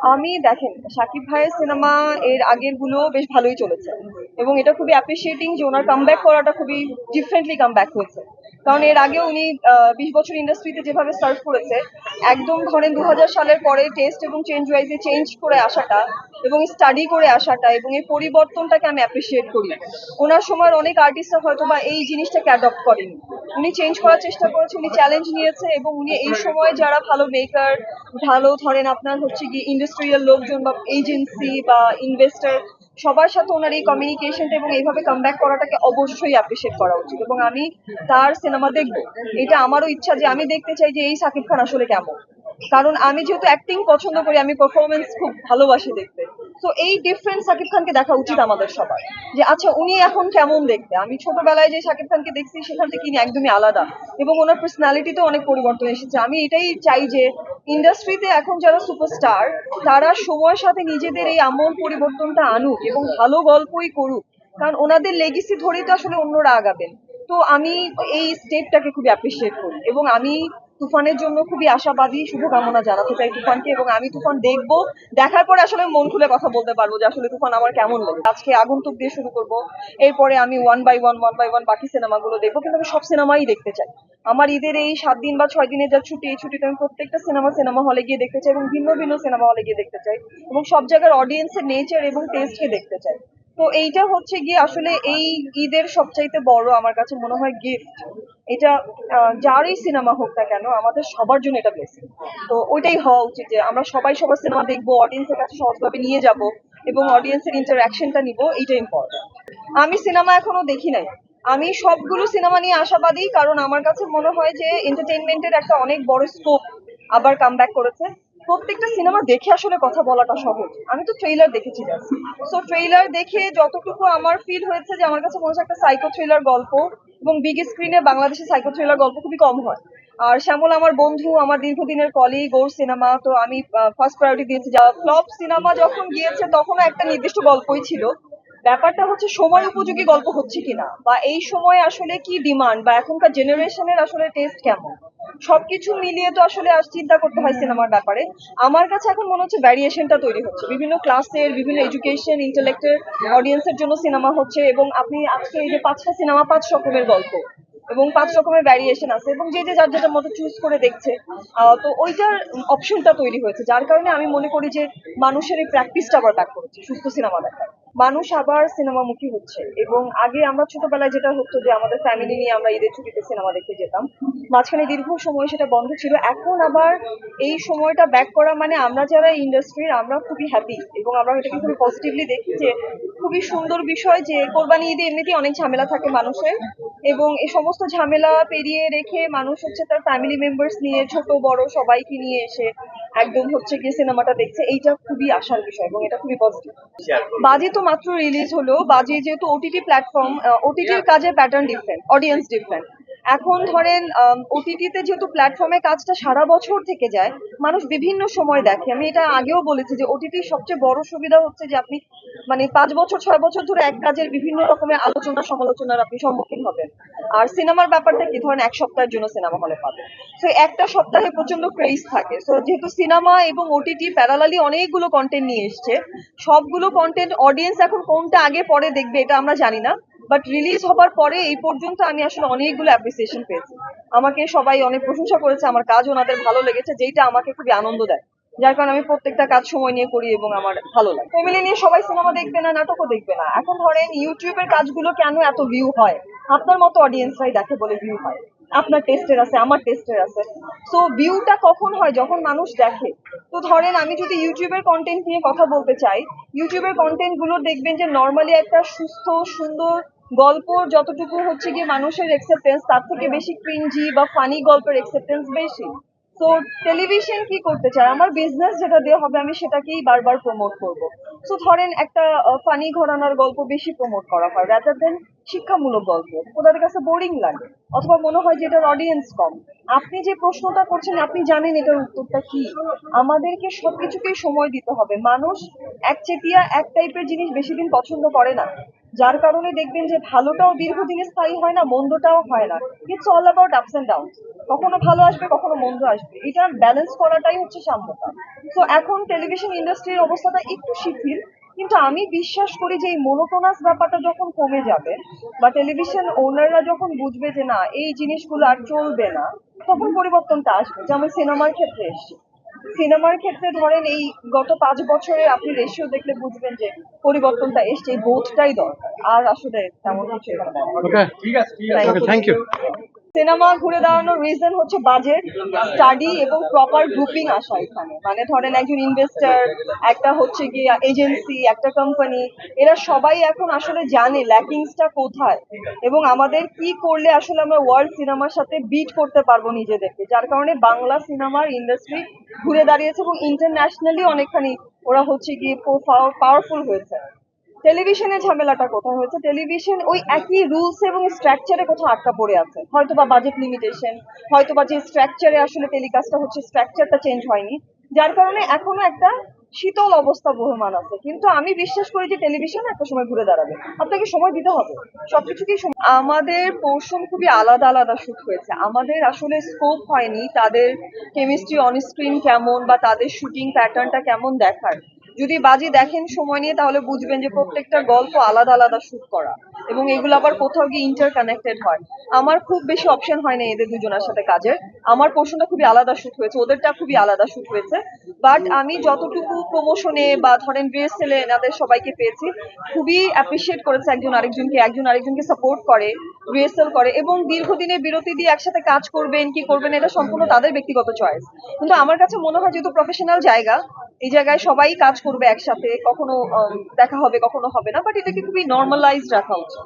আমি দেখেন, সাকিব ভাইয়ের সিনেমা এর আগেরগুলো বেশ ভালোই চলেছে। এবং এটা খুবই অ্যাপ্রিসিয়েটিং যে ওনার কামব্যাক করাটা খুবই ডিফারেন্টলি কাম ব্যাক হয়েছে। কারণ এর আগে উনি বিশ বছর ইন্ডাস্ট্রিতে যেভাবে সার্ভ করেছে, একদম ধরেন দু হাজার সালের পরে টেস্ট এবং চেঞ্জ ওয়াইজে চেঞ্জ করে আসাটা এবং স্টাডি করে আসাটা এবং এই পরিবর্তনটাকে আমি অ্যাপ্রিসিয়েট করি। ওনার সময় অনেক আর্টিস্টরা হয়তো বা এই জিনিসটাকে অ্যাডপ্ট করেনি। উনি চেঞ্জ করার চেষ্টা করেছে, উনি চ্যালেঞ্জ নিয়েছে এবং উনি এই সময় যারা ভালো মেকার ভালো ধরেন আপনার হচ্ছে কি ইন্ডাস্ট্রিয়াল লোকজন বা এজেন্সি বা ইনভেস্টর সবার সাথে ওনার এই কমিউনিকেশনটা এবং এইভাবে কামব্যাক করাটাকে অবশ্যই অ্যাপ্রিসিয়েট করা উচিত। এবং আমি তার সিনেমা দেখব। এটা আমারও ইচ্ছা যে আমি দেখতে চাই যে এই সাকিব খান আসলে কেমন। কারণ আমি যেহেতু অ্যাক্টিং পছন্দ করি, আমি পারফরমেন্স খুব ভালোবাসি দেখতে। তো এই ডিফারেন্ট সাকিব খানকে দেখা উচিত আমাদের সবার। যে আচ্ছা উনি এখন কেমন দেখতে? আমি ছোটবেলায় যে সাকিব খানকে দেখছি, সেখান থেকে একদমই আলাদা। এবং ওনার পার্সোনালিটিতে অনেক পরিবর্তন এসেছে। আমি এটাই চাই যে ইন্ডাস্ট্রিতে এখন যারা সুপারস্টার তারা সময়ের সাথে নিজেদের এই আমল পরিবর্তনটা আনুক এবং ভালো গল্পই করুক। কারণ ওনাদের লেগেসি ধরেই তো আসলে অন্যরা আগাবেন। তো, আমি এই স্টেপটাকে খুবই অ্যাপ্রিসিয়েট করি। এবং আমি তুফানের জন্য খুবই আশাবাদী, শুভকামনা জানাতে চাই তুফানকে এবং আমি তুফান দেখব। দেখার পরে আসলে মন খুলে কথা বলতে পারব যে আসলে তুফান আমার কেমন লাগে আজকে আগন্তুক দিয়ে শুরু করব। এরপরে আমি one by one one by one বাকি সিনেমাগুলো দেখব, কিন্তু আমি সব সিনেমাই দেখতে চাই। আমার ঈদের এই সাত দিন বা ছয় দিনের যা ছুটি, এই ছুটিতে আমি প্রত্যেকটা সিনেমা সিনেমা হলে গিয়ে দেখতে চাই এবং ভিন্ন ভিন্ন সিনেমা হলে গিয়ে দেখতে চাই এবং সব জায়গার অডিয়েন্সের নেচার এবং টেস্টকে দেখতে চাই। তো এইটা হচ্ছে গিয়ে আসলে এই ঈদের সবচাইতে বড়, আমার কাছে মনে হয় গিফট এটা যারই সিনেমা হোক না কেন, আমাদের সবার জন্য এটা ব্লেসিং তো ওইটাই হওয়া উচিত যে আমরা সবাই সবার সিনেমা দেখব অডিয়েন্সের কাছে সহজভাবে নিয়ে যাব এবং অডিয়েন্সের ইন্টারাকশনটা নিব এইটা ইম্পর্টেন্ট আমি সিনেমা এখনও দেখি নাই। আমি সবগুলো সিনেমা নিয়ে আশাবাদী, কারণ আমার কাছে মনে হয় যে এন্টারটেইনমেন্টের একটা অনেক বড় স্কোপ আবার কাম করেছে। প্রত্যেকটা সিনেমা দেখে আসলে কথা বলাটা সহজ। আমি তো ট্রেইলার দেখেছি জাস্ট সো ট্রেইলার দেখে যতটুকু আমার ফিল হয়েছে যে আমার কাছে মনে হচ্ছে একটা সাইকো থ্রিলার গল্প এবং বিগ স্ক্রিনে বাংলাদেশে সাইকো থ্রিলার গল্প খুবই কম হয়। আর শ্যামল আমার বন্ধু, আমার দীর্ঘদিনের কলিগ ওর সিনেমা তো আমি ফার্স্ট প্রায়োরিটি দিয়েছি। যা ফ্লপ সিনেমা যখন গিয়েছে তখনও একটা নির্দিষ্ট গল্পই ছিল। ব্যাপারটা হচ্ছে, সময় উপযোগী গল্প হচ্ছে কিনা? বা এই সময় আসলে কি ডিমান্ড বা এখনকার জেনারেশনের আসলে টেস্ট কেমন? সবকিছু মিলিয়ে তো আসলে আর চিন্তা করতে হয় সিনেমার ব্যাপারে। আমার কাছে এখন মনে হচ্ছে ভ্যারিয়েশনটা তৈরি হচ্ছে। বিভিন্ন ক্লাসের বিভিন্ন এডুকেশন ইন্টেলেক্টের অডিয়েন্সের জন্য সিনেমা হচ্ছে এবং আপনি আজকে এই যে পাঁচটা সিনেমা পাঁচ রকমের গল্প এবং পাঁচ রকমের ভ্যারিয়েশন আছে এবং যে যে যার যেটার মতো চুজ করে দেখছে তো ওইটার অপশনটা তৈরি হয়েছে। যার কারণে আমি মনে করি যে মানুষের এই প্র্যাকটিসটা আবার ব্যাক করেছে, সুস্থ সিনেমা দেখার। মানুষ আবার সিনেমামুখী হচ্ছে। এবং আগে আমরা ছোটবেলায় যেটা হতো যে আমাদের ফ্যামিলি নিয়ে আমরা ঈদের ছুটিতে সিনেমা দেখতে যেতাম, মাঝখানে দীর্ঘ সময় সেটা বন্ধ ছিল। এখন আবার এই সময়টা ব্যাক করা মানে আমরা যারা ইন্ডাস্ট্রির আমরা খুবই হ্যাপি এবং আমরা এটাকে খুবই পজিটিভলি দেখি যে খুবই সুন্দর বিষয় যে কোরবানি ঈদে এমনিতেই অনেক ঝামেলা থাকে মানুষের এবং এই সমস্ত ঝামেলা পেরিয়ে রেখে মানুষ হচ্ছে তার ফ্যামিলি মেম্বার্স নিয়ে, ছোট, বড় সবাইকে নিয়ে এসে একদম হচ্ছে গিয়ে সিনেমাটা দেখছে এইটা খুবই আসার বিষয় এবং এটা খুবই পজিটিভ বাজি তো মাত্র রিলিজ হলো বাজি যেহেতু ওটিটি প্ল্যাটফর্ম ওটিটির কাজে প্যাটার্ন ডিফারেন্ট অডিয়েন্স ডিফারেন্ট এখন ধরেন ওটিটিতে যেহেতু প্ল্যাটফর্মে কাজটা সারা বছর থেকে যায় মানুষ বিভিন্ন সময় দেখে। আমি এটা আগেও বলেছি যে ওটিটির সবচেয়ে বড় সুবিধা হচ্ছে যে আপনি মানে পাঁচ বছর, ছয় বছর ধরে এক কাজের বিভিন্ন রকমের আলোচনা, সমালোচনার আপনি সম্মুখীন হবেন। আর সিনেমার ব্যাপারটা কি? ধরেন এক সপ্তাহের জন্য সিনেমা হলে পাবেন। তো একটা সপ্তাহে প্রচণ্ড ক্রেজ থাকে। তো যেহেতু সিনেমা এবং ওটিটি প্যারালালি অনেকগুলো কন্টেন্ট নিয়ে এসছে, সবগুলো কন্টেন্ট অডিয়েন্স এখন কোনটা আগে, পরে দেখবে এটা আমরা জানি না। বাট রিলিজ হবার পরে এই পর্যন্ত আমি আসলে অনেকগুলো অ্যাপ্রিসিয়েশন পেয়েছি। আমাকে সবাই অনেক প্রশংসা করেছে, আমার কাজ ওনাদের ভালো লেগেছে যেটা আমাকে খুবই আনন্দ দেয়। যার কারণে আমি প্রত্যেকটা কাজ সময় নিয়ে করি এবং আমার ভালো লাগে। ফ্যামিলি নিয়ে সবাই সিনেমা দেখবে না, নাটকও দেখবে না। এখন ধরেন ইউটিউবের কাজগুলো কেন এত ভিউ হয়? আপনার মতো অডিয়েন্সরাই দেখে বলে ভিউ হয়। আপনার টেস্টের আছে, আমার টেস্টের আছে। সো ভিউটা কখন হয়? যখন মানুষ দেখে। তো ধরেন আমি যদি ইউটিউবের কন্টেন্ট নিয়ে কথা বলতে চাই ইউটিউবের কন্টেন্টগুলো দেখবেন যে নর্মালি একটা সুস্থ, সুন্দর গল্প যতটুকু হচ্ছে গিয়ে মানুষের এক্সেপ্টেন্স তার থেকে বেশি ক্রিঞ্জি বা ফানি গল্পের একসেপ্টেন্স বেশি। তো টেলিভিশন কি করতে চায়? আমার বিজনেস যেটা দিয়ে হবে, আমি সেটাকেই বারবার প্রমোট করব। সো ধরেন একটা ফানি ঘরানার গল্প বেশি প্রমোট করা হয় রাদার দেন শিক্ষামূলক গল্প। ওদের কাছে বোরিং লাগে, অথবা মনে হয় যে এটার অডিয়েন্স কম। আপনি যে প্রশ্নটা করছেন, আপনি জানেন এটার উত্তরটা কি? আমাদেরকে সবকিছুকেই সময় দিতে হবে। মানুষ একচেটিয়া এক টাইপের জিনিস বেশি দিন পছন্দ করে না। যার কারণে দেখবেন যে ভালোটাও দীর্ঘদিনে স্থায়ী হয় না, মন্দটাও হয় না। It's all about ups and down কখনো ভালো আসবে, কখনো মন্দ আসবে। এটা ব্যালেন্স করাটাই হচ্ছে সাম্যতা। তো এখন টেলিভিশন ইন্ডাস্ট্রির অবস্থাটা একটু শিথিল, কিন্তু আমি বিশ্বাস করি যে এই মোনোটোনাস ব্যাপারটা যখন কমে যাবে, বা টেলিভিশন ওনাররা যখন বুঝবে যে না, এই জিনিসগুলো আর চলবে না, তখন পরিবর্তনটা আসবে, যেমন সিনেমার ক্ষেত্রে এসছে। সিনেমার ক্ষেত্রে ধরেন এই গত পাঁচ বছরে আপনি রেশিও দেখলে বুঝবেন যে পরিবর্তনটা এসছে এই বোধটাই দরকার। আর আসলে তেমন কিছু ঠিক আছে থ্যাংক ইউ সিনেমা ঘুরে দাঁড়ানোর রিজন হচ্ছে বাজেট স্টাডি এবং প্রপার গ্রুপিং আসা এখানে। মানে ধরেন একজন ইনভেস্টর একটা হচ্ছে গিয়ে এজেন্সি একটা কোম্পানি এরা সবাই এখন আসলে জানে ল্যাকিংসটা কোথায় এবং আমাদের কি করলে আসলে আমরা ওয়ার্ল্ড সিনেমার সাথে বিট করতে পারব নিজেদেরকে। যার কারণে বাংলা সিনেমার ইন্ডাস্ট্রি ঘুরে দাঁড়িয়েছে এবং ইন্টারন্যাশনালি অনেকখানি ওরা হচ্ছে গিয়ে পাওয়ারফুল হয়েছে। টেলিভিশনে ঝামেলাটা কোথায় হয়েছে? টেলিভিশন ওই একই রুলস এবং স্ট্রাকচারে কোথাও আটকা পড়ে আছে। হয়তো বা বাজেট লিমিটেশন হয়তো বা যে স্ট্রাকচারে আসলে টেলিকাস্টটা হচ্ছে স্ট্রাকচারটা চেঞ্জ হয়নি। যার কারণে এখনও একটা শীতল অবস্থা বহমান আছে। কিন্তু আমি বিশ্বাস করি যে টেলিভিশন একটা সময় ঘুরে দাঁড়াবে। আপনাকে সময় দিতে হবে। সবকিছুকেই আমাদের পোর্শন খুবই আলাদা আলাদা শুট হয়েছে। আমাদের আসলে স্কোপ হয়নি তাদের কেমিস্ট্রি অন স্ক্রিন কেমন বা তাদের শুটিং প্যাটার্নটা কেমন দেখার। যদি বাজি দেখেন সময় নিয়ে, তাহলে বুঝবেন যে প্রত্যেকটা গল্প আলাদা আলাদা শুট করা। এবং এগুলো আবার কোথাও গিয়ে ইন্টার কানেক্টেড হয়। আমার খুব বেশি অপশন হয় না এদের দুজনের সাথে কাজের। আমার পোর্শনটা খুবই আলাদা শুট হয়েছে, ওদেরটা খুবই আলাদা শুট হয়েছে। বাট আমি যতটুকু প্রমোশনে বা ধরেন রিহার্সেলে এনাদের সবাইকে পেয়েছি, খুবই অ্যাপ্রিসিয়েট করেছে একজন আরেকজনকে একজন আরেকজনকে সাপোর্ট করে। রিহার্সেল করে এবং দীর্ঘদিনের বিরতি দিয়ে একসাথে কাজ করবেন, কি করবেন, এটা সম্পূর্ণ তাদের ব্যক্তিগত চয়েস কিন্তু আমার কাছে মনে হয় যেহেতু প্রফেশনাল জায়গা, এই জায়গায় সবাই কাজ করবে একসাথে, কখনো দেখা হবে, কখনো হবে না বাট এটাকে খুবই নর্মালাইজড রাখা উচিত।